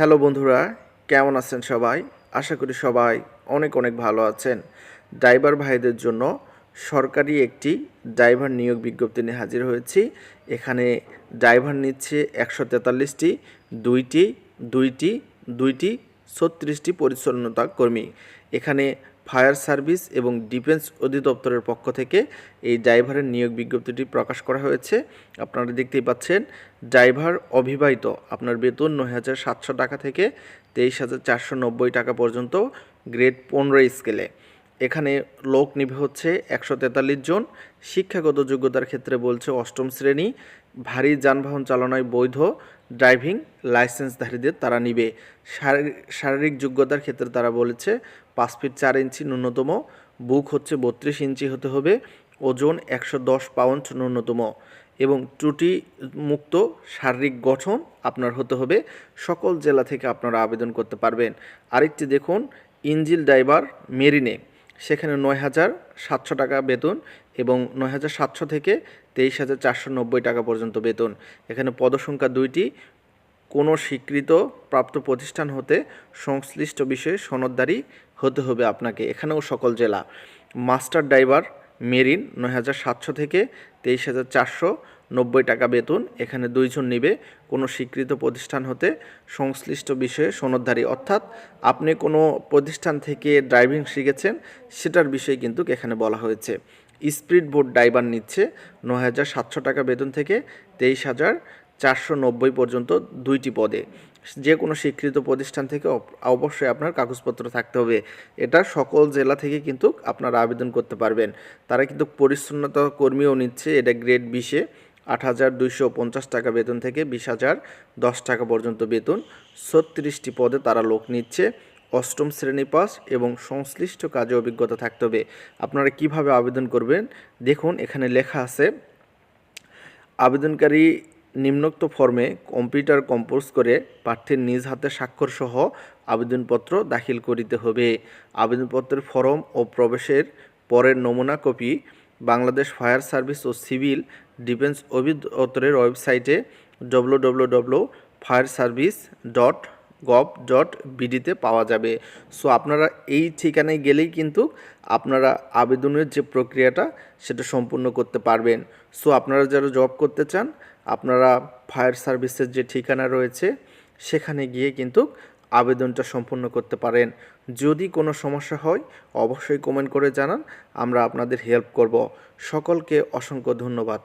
Hello বন্ধুরা, কেমন আছেন সবাই? আশা করি সবাই অনেক অনেক ভালো আছেন। ড্রাইভার ভাইদের জন্য সরকারি একটি ড্রাইভার নিয়োগ বিজ্ঞপ্তি নিয়ে হাজির হয়েছি। এখানে ড্রাইভার নিচ্ছে একশো তেতাল্লিশটি, দুইটি দুইটি দুইটি ছত্রিশটি পরিচ্ছন্নতা কর্মী। এখানে ফায়ার সার্ভিস এবং ডিফেন্স অধিদপ্তরের পক্ষ থেকে এই ড্রাইভারের নিয়োগ বিজ্ঞপ্তিটি প্রকাশ করা হয়েছে। আপনারা দেখতেই পাচ্ছেন, ড্রাইভার অবিবাহিত। আপনার বেতন নয় হাজার সাতশো টাকা থেকে তেইশ হাজার চারশো নব্বই টাকা পর্যন্ত, গ্রেড পনেরো স্কেলে। এখানে লোক নিবে হচ্ছে একশো তেতাল্লিশ জন। শিক্ষাগত যোগ্যতার ক্ষেত্রে বলছে অষ্টম শ্রেণি। ভারী যানবাহন চালানোয় বৈধ ড্রাইভিং লাইসেন্সধারীদের তারা নিবে। শারীরিক শারীরিক যোগ্যতার ক্ষেত্রে তারা বলেছে পাঁচ ফিট চার ইঞ্চি ন্যূনতম, বুক হচ্ছে বত্রিশ ইঞ্চি হতে হবে, ওজন একশো দশ পাউন্ড ন্যূনতম এবং ত্রুটি মুক্ত শারীরিক গঠন আপনার হতে হবে। সকল জেলা থেকে আপনারা আবেদন করতে পারবেন। আরেকটি দেখুন, ইঞ্জিল ড্রাইভার মেরিনে। সেখানে নয় হাজার সাতশো টাকা বেতন এবং নয় হাজার সাতশো থেকে তেইশ হাজার চারশো নব্বই টাকা পর্যন্ত বেতন। এখানে পদসংখ্যা দুইটি। কোনো স্বীকৃত প্রাপ্ত প্রতিষ্ঠান হতে সংশ্লিষ্ট বিষয়ে সনদদারি হতে হবে আপনাকে। এখানেও সকল জেলা। মাস্টার ড্রাইভার মেরিন নয় হাজার সাতশো থেকে তেইশ হাজার চারশো নব্বই টাকা বেতন। এখানে দুইজন নিবে। কোনো স্বীকৃত প্রতিষ্ঠান হতে সংশ্লিষ্ট বিষয়ে সনদধারী। অর্থাৎ আপনি কোনো প্রতিষ্ঠান থেকে ড্রাইভিং শিখেছেন, সেটার বিষয়ে কিন্তু এখানে বলা হয়েছে। স্পিড বোট ড্রাইভার নিচ্ছে ন হাজার সাতশো টাকা বেতন থেকে তেইশ হাজার চারশো নব্বই পর্যন্ত দুইটি পদে। যে কোনো স্বীকৃত প্রতিষ্ঠান থেকে অবশ্যই আপনার কাগজপত্র থাকতে হবে। এটা সকল জেলা থেকে কিন্তু আপনারা আবেদন করতে পারবেন। তারা কিন্তু পরিচ্ছন্নতা কর্মীও নিচ্ছে, এটা গ্রেড বিশে। আট হাজার দুইশো পঞ্চাশ টাকা বেতন থেকে বিশ হাজার দশ টাকা পর্যন্ত বেতন। ছত্রিশটি পদে তারা লোক নিচ্ছে। অষ্টম শ্রেণি পাস এবং সংশ্লিষ্ট কাজে অভিজ্ঞতা থাকতে হবে। আপনারা কীভাবে আবেদন করবেন? দেখুন, এখানে লেখা আছে, আবেদনকারী নিম্নোক্ত ফর্মে কম্পিউটার কম্পোজ করে প্রার্থীর নিজ হাতে স্বাক্ষর সহ আবেদনপত্র দাখিল করিতে হবে। আবেদনপত্রের ফর্ম ও প্রবেশের পরের নমুনা কপি বাংলাদেশ ফায়ার সার্ভিস ও সিভিল ডিফেন্স অধিদপ্তরের ওয়েবসাইটে W W W fire service dot gov dot বিডিতে পাওয়া যাবে। সো আপনারা এই ঠিকানায় গেলেই কিন্তু আপনারা আবেদনের যে প্রক্রিয়াটা, সেটা সম্পূর্ণ করতে পারবেন। সো আপনারা যারা জব করতে চান, আপনারা ফায়ার সার্ভিসের যে ঠিকানা রয়েছে, সেখানে গিয়ে কিন্তু আবেদনটা সম্পূর্ণ করতে পারেন। যদি কোনো সমস্যা হয়, অবশ্যই কমেন্ট করে জানান। আমরা আপনাদের হেল্প করব। সকলকে অসংখ্য ধন্যবাদ।